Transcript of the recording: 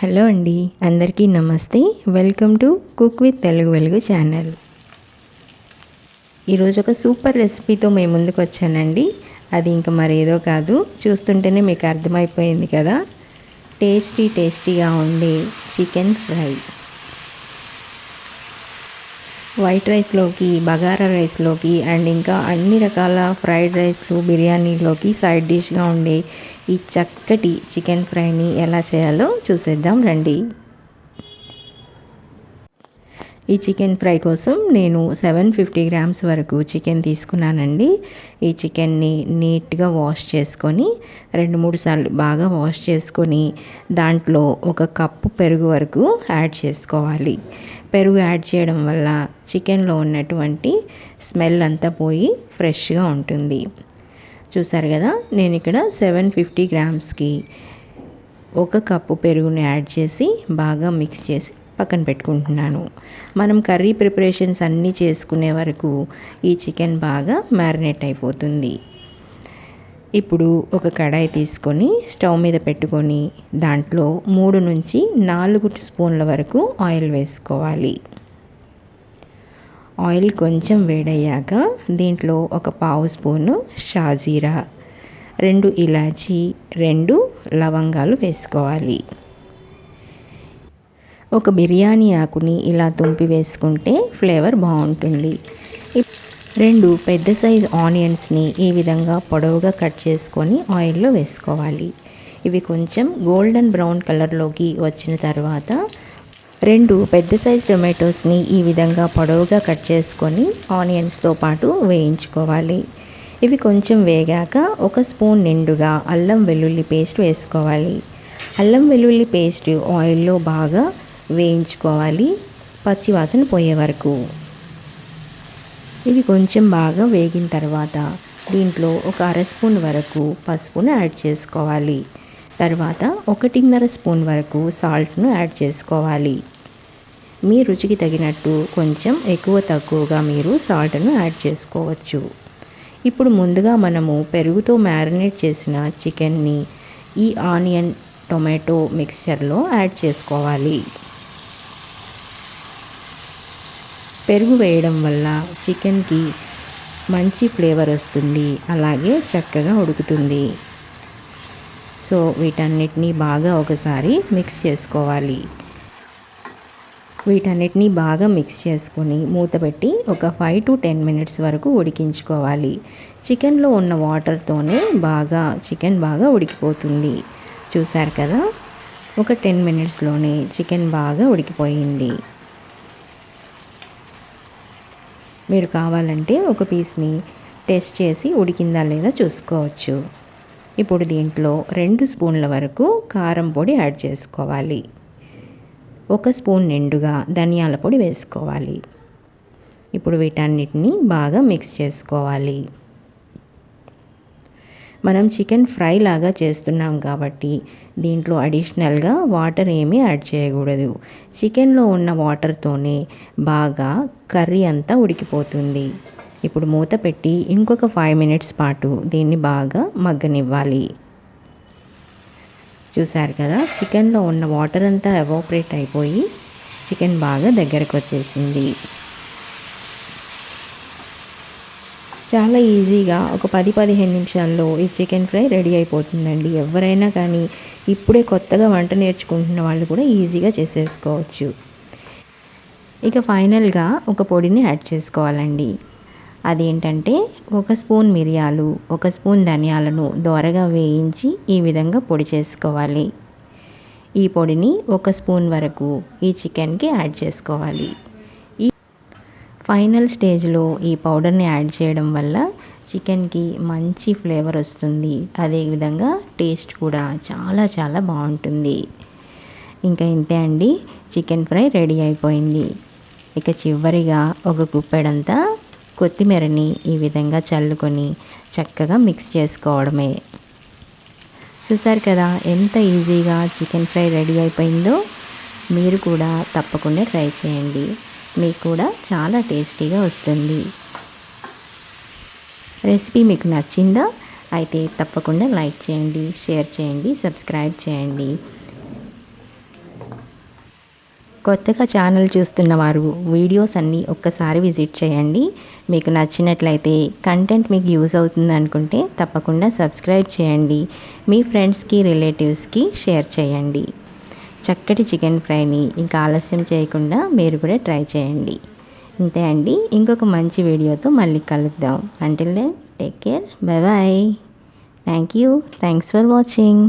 Hello అండి అందరికీ నమస్తే. Welcome to cook with Telugu Velugu channel. ఈరోజు ఒక సూపర్ రెసిపీతో మేము ముందుకు వచ్చానండి. అది ఇంకా మరేదో కాదు చూస్తుంటేనే మీకు అర్థమైపోయింది కదా. టేస్టీ టేస్టీగా ఉండే చికెన్ ఫ్రై. వైట్ రైస్లోకి బగారా రైస్లోకి అండ్ ఇంకా అన్ని రకాల ఫ్రైడ్ రైస్లు బిర్యానీలోకి సైడ్ డిష్గా ఉండే ఈ చక్కటి చికెన్ ఫ్రైని ఎలా చేయాలో చూసేద్దాం రండి. ఈ చికెన్ ఫ్రై కోసం నేను సెవెన్ ఫిఫ్టీ గ్రామ్స్ వరకు చికెన్ తీసుకున్నానండి. ఈ చికెన్ని నీట్గా వాష్ చేసుకొని రెండు మూడు సార్లు బాగా వాష్ చేసుకొని దాంట్లో ఒక కప్పు పెరుగు వరకు యాడ్ చేసుకోవాలి. పెరుగు యాడ్ చేయడం వల్ల చికెన్లో ఉన్నటువంటి స్మెల్ అంతా పోయి ఫ్రెష్గా ఉంటుంది. చూసారు కదా నేను ఇక్కడ సెవెన్ ఫిఫ్టీ గ్రామ్స్కి ఒక కప్పు పెరుగుని యాడ్ చేసి బాగా మిక్స్ చేసి పక్కన పెట్టుకుంటున్నాను. మనం కర్రీ ప్రిపరేషన్స్ అన్నీ చేసుకునే వరకు ఈ చికెన్ బాగా మ్యారినేట్ అయిపోతుంది. ఇప్పుడు ఒక కడాయి తీసుకొని స్టవ్ మీద పెట్టుకొని దాంట్లో మూడు నుంచి నాలుగు స్పూన్ల వరకు ఆయిల్ వేసుకోవాలి. ఆయిల్ కొంచెం వేడయ్యాక దీంట్లో ఒక పావు స్పూను షాజీరా రెండు ఇలాచీ రెండు లవంగాలు వేసుకోవాలి. ఒక బిర్యానీ ఆకుని ఇలా తుంపి వేసుకుంటే ఫ్లేవర్ బాగుంటుంది. రెండు పెద్ద సైజ్ ఆనియన్స్ని ఈ విధంగా పొడవుగా కట్ చేసుకొని ఆయిల్లో వేసుకోవాలి. ఇవి కొంచెం గోల్డెన్ బ్రౌన్ కలర్లోకి వచ్చిన తర్వాత రెండు పెద్ద సైజ్ టొమాటోస్ని ఈ విధంగా పొడవుగా కట్ చేసుకొని ఆనియన్స్తో పాటు వేయించుకోవాలి. ఇవి కొంచెం వేగాక ఒక స్పూన్ నిండుగా అల్లం వెల్లుల్లి పేస్ట్ వేసుకోవాలి. అల్లం వెల్లుల్లి పేస్ట్ ఆయిల్లో బాగా వేయించుకోవాలి. పచ్చివాసన పోయే వరకు. ఇవి కొంచెం బాగా వేగిన తర్వాత దీంట్లో ఒక అర స్పూన్ వరకు పసుపును యాడ్ చేసుకోవాలి. తర్వాత ఒకటిన్నర స్పూన్ వరకు సాల్ట్ను యాడ్ చేసుకోవాలి. మీ రుచికి తగినట్టు కొంచెం ఎక్కువ తక్కువగా మీరు సాల్ట్ను యాడ్ చేసుకోవచ్చు. ఇప్పుడు ముందుగా మనము పెరుగుతో మ్యారినేట్ చేసిన చికెన్ని ఈ ఆనియన్ టొమాటో మిక్స్చర్లో యాడ్ చేసుకోవాలి. పెరుగు వేయడం వల్ల చికెన్కి మంచి ఫ్లేవర్ వస్తుంది. అలాగే చక్కగా ఉడుకుతుంది. సో వీటన్నిటిని బాగా ఒకసారి మిక్స్ చేసుకోవాలి. వీటన్నిటిని బాగా మిక్స్ చేసుకొని మూత పెట్టి ఒక ఫైవ్ టు టెన్ మినిట్స్ వరకు ఉడికించుకోవాలి. చికెన్లో ఉన్న వాటర్తోనే బాగా చికెన్ బాగా ఉడికిపోతుంది. చూసారు కదా? ఒక టెన్ మినిట్స్లోనే చికెన్ బాగా ఉడికిపోయింది. మీరు కావాలంటే ఒక పీస్ని టెస్ట్ చేసి ఉడికిందా లేదా చూసుకోవచ్చు. ఇప్పుడు దీంట్లో రెండు స్పూన్ల వరకు కారం పొడి యాడ్ చేసుకోవాలి. ఒక స్పూన్ నిండుగా ధనియాల పొడి వేసుకోవాలి. ఇప్పుడు వీటన్నిటిని బాగా మిక్స్ చేసుకోవాలి. మనం చికెన్ ఫ్రై లాగా చేస్తున్నాం కాబట్టి దీంట్లో అడిషనల్గా వాటర్ ఏమీ యాడ్ చేయకూడదు. చికెన్లో ఉన్న వాటర్తోనే బాగా కర్రీ అంతా ఉడికిపోతుంది. ఇప్పుడు మూత పెట్టి ఇంకొక ఫైవ్ మినిట్స్ పాటు దీన్ని బాగా మగ్గనివ్వాలి. చూసారు కదా? చికెన్లో ఉన్న వాటర్ అంతా ఎవాపరేట్ అయిపోయి చికెన్ బాగా దగ్గరకు వచ్చేసింది చాలా ఈజీగా ఒక పది పదిహేను నిమిషాల్లో ఈ చికెన్ ఫ్రై రెడీ అయిపోతుందండి. ఎవరైనా కానీ ఇప్పుడే కొత్తగా వంట నేర్చుకుంటున్న వాళ్ళు కూడా ఈజీగా చేసేసుకోవచ్చు. ఇక ఫైనల్గా ఒక పొడిని యాడ్ చేసుకోవాలండి. అదేంటంటే ఒక స్పూన్ మిరియాలు ఒక స్పూన్ ధనియాలను దోరగా వేయించి ఈ విధంగా పొడి చేసుకోవాలి. ఈ పొడిని ఒక స్పూన్ వరకు ఈ చికెన్కి యాడ్ చేసుకోవాలి. ఫైనల్ స్టేజ్లో ఈ పౌడర్ని యాడ్ చేయడం వల్ల చికెన్కి మంచి ఫ్లేవర్ వస్తుంది. అదేవిధంగా టేస్ట్ కూడా చాలా చాలా బాగుంటుంది. ఇంకా ఇంతే అండి. చికెన్ ఫ్రై రెడీ అయిపోయింది. ఇక చివరిగా ఒక గుప్పెడంతా కొత్తిమీరని ఈ విధంగా చల్లుకొని చక్కగా మిక్స్ చేసుకోవడమే. చూసారు కదా ఎంత ఈజీగా చికెన్ ఫ్రై రెడీ అయిపోయిందో? మీరు కూడా తప్పకుండా ట్రై చేయండి. మీకు కూడా చాలా టేస్టీగా వస్తుంది. రెసిపీ మీకు నచ్చిందా? అయితే తప్పకుండా లైక్ చేయండి షేర్ చేయండి సబ్స్క్రైబ్ చేయండి. కొత్తగా ఛానల్ చూస్తున్న వారు వీడియోస్ అన్నీ ఒక్కసారి విజిట్ చేయండి. మీకు నచ్చినట్లయితే కంటెంట్ మీకు యూజ్ అవుతుంది అనుకుంటే తప్పకుండా సబ్స్క్రైబ్ చేయండి. మీ ఫ్రెండ్స్కి రిలేటివ్స్కి షేర్ చేయండి. చక్కటి చికెన్ ఫ్రైని ఇంకా ఆలస్యం చేయకుండా మీరు కూడా ట్రై చేయండి. అంతే అండి. ఇంకొక మంచి వీడియోతో మళ్ళీ కలుద్దాం. Until then take care bye bye thank you thanks for watching